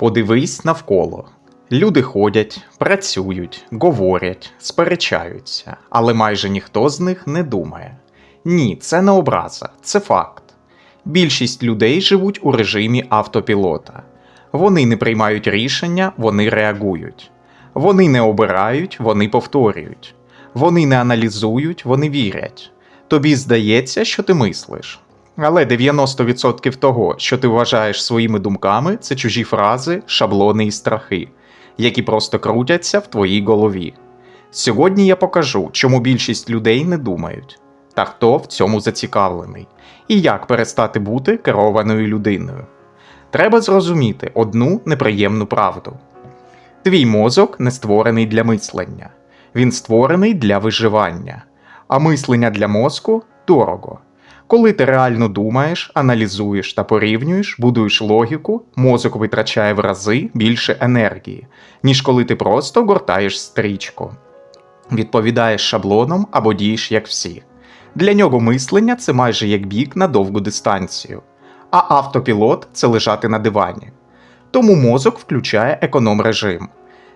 Подивись навколо. Люди ходять, працюють, говорять, сперечаються, але майже ніхто з них не думає. Ні, це не образа, це факт. Більшість людей живуть у режимі автопілота. Вони не приймають рішення, вони реагують. Вони не обирають, вони повторюють. Вони не аналізують, вони вірять. Тобі здається, що ти мислиш. Але 90% того, що ти вважаєш своїми думками, це чужі фрази, шаблони і страхи, які просто крутяться в твоїй голові. Сьогодні я покажу, чому більшість людей не думають, та хто в цьому зацікавлений, і як перестати бути керованою людиною. Треба зрозуміти одну неприємну правду: твій мозок не створений для мислення, він створений для виживання, а мислення для мозку дорого. Коли ти реально думаєш, аналізуєш та порівнюєш, будуєш логіку, мозок витрачає в рази більше енергії, ніж коли ти просто гортаєш стрічку, відповідаєш шаблоном або дієш як всі. Для нього мислення це майже як біг на довгу дистанцію, а автопілот це лежати на дивані. Тому мозок включає економ режим.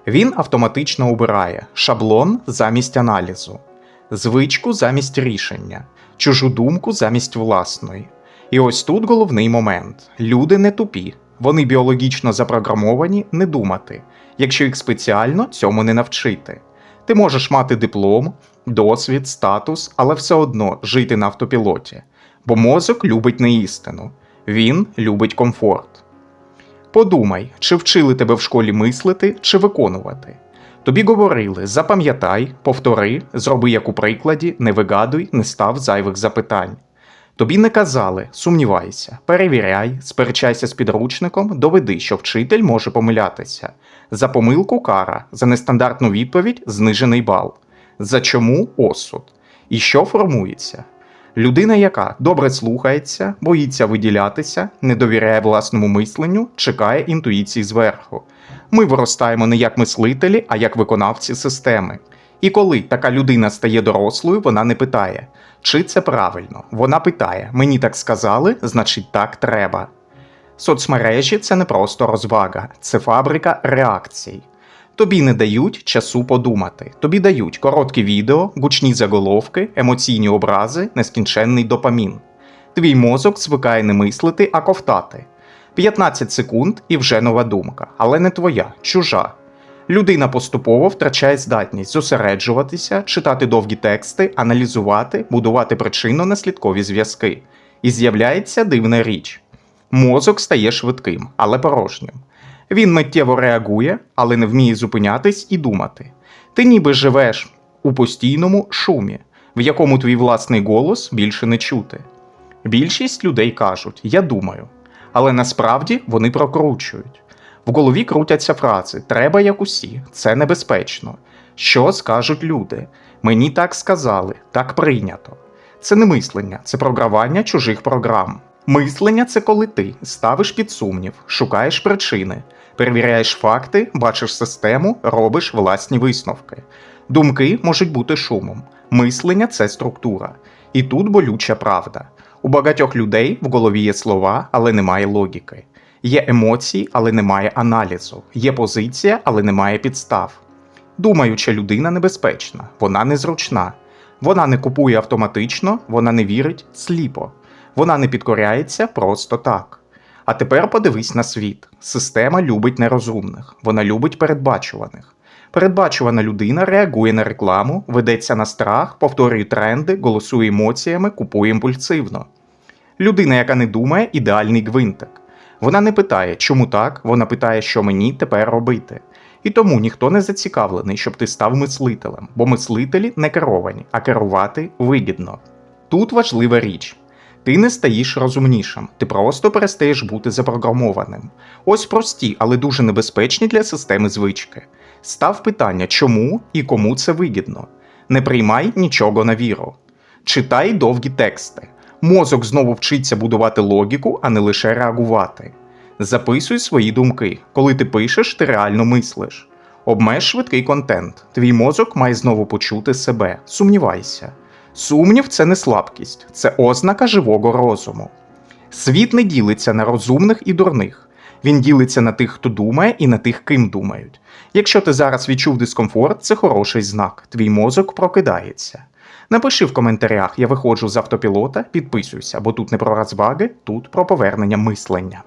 Він автоматично обирає шаблон замість аналізу, звичку замість рішення, чужу думку замість власної. І ось тут головний момент: люди не тупі, вони біологічно запрограмовані не думати, якщо їх спеціально цьому не навчити. Ти можеш мати диплом, досвід, статус, але все одно жити на автопілоті, бо мозок любить не істину, він любить комфорт. Подумай, чи вчили тебе в школі мислити чи виконувати. Тобі говорили: запам'ятай, повтори, зроби як у прикладі, не вигадуй, не став зайвих запитань. Тобі не казали, сумнівайся, перевіряй, сперечайся з підручником, доведи, що вчитель може помилятися. За помилку кара, за нестандартну відповідь знижений бал. За чому осуд. І що формується? Людина, яка добре слухається, боїться виділятися, не довіряє власному мисленню, чекає інтуїції зверху. Ми виростаємо не як мислителі, а як виконавці системи. І коли така людина стає дорослою, вона не питає, чи це правильно. Вона питає: мені так сказали, значить так треба. Соцмережі це не просто розвага, це фабрика реакцій. Тобі не дають часу подумати, тобі дають короткі відео, гучні заголовки, емоційні образи, нескінченний допамін. Твій мозок звикає не мислити, а ковтати. 15 секунд і вже нова думка, але не твоя, чужа. Людина поступово втрачає здатність зосереджуватися, читати довгі тексти, аналізувати, будувати причинно-наслідкові зв'язки. І з'являється дивна річ. Мозок стає швидким, але порожнім. Він миттєво реагує, але не вміє зупинятись і думати. Ти ніби живеш у постійному шумі, в якому твій власний голос більше не чути. Більшість людей кажуть Я думаю, але насправді вони прокручують. В голові крутяться фрази Треба як усі, це небезпечно. Що скажуть люди? Мені так сказали, так прийнято. Це не мислення, це програвання чужих програм. Мислення це коли ти ставиш під сумнів, шукаєш причини, перевіряєш факти, бачиш систему, робиш власні висновки. Думки можуть бути шумом. Мислення це структура. І тут болюча правда. У багатьох людей в голові є слова, але немає логіки. Є емоції, але немає аналізу. Є позиція, але немає підстав. Думаюча людина небезпечна, вона незручна. Вона не купує автоматично, вона не вірить сліпо. Вона не підкоряється просто так. А тепер подивись на світ. Система любить нерозумних, вона любить передбачуваних. Передбачувана людина реагує на рекламу, ведеться на страх, повторює тренди, голосує емоціями, купує імпульсивно. Людина, яка не думає, ідеальний гвинтик. Вона не питає, чому так, вона питає, що мені тепер робити. І тому ніхто не зацікавлений, щоб ти став мислителем, бо мислителі не керовані, а керувати вигідно. Тут важлива річ. Ти не стаєш розумнішим, ти просто перестаєш бути запрограмованим. Ось прості, але дуже небезпечні для системи звички. Став питання, чому і кому це вигідно. Не приймай нічого на віру. Читай довгі тексти. Мозок знову вчиться будувати логіку, а не лише реагувати. Записуй свої думки. Коли ти пишеш, ти реально мислиш. Обмеж швидкий контент. Твій мозок має знову почути себе. Сумнівайся. Сумнів це не слабкість, це ознака живого розуму. Світ не ділиться на розумних і дурних. Він ділиться на тих, хто думає, і на тих, ким думають. Якщо ти зараз відчув дискомфорт, це хороший знак. Твій мозок прокидається. Напиши в коментарях, я виходжу з автопілота, підписуйся, бо тут не про розбаги, тут про повернення мислення.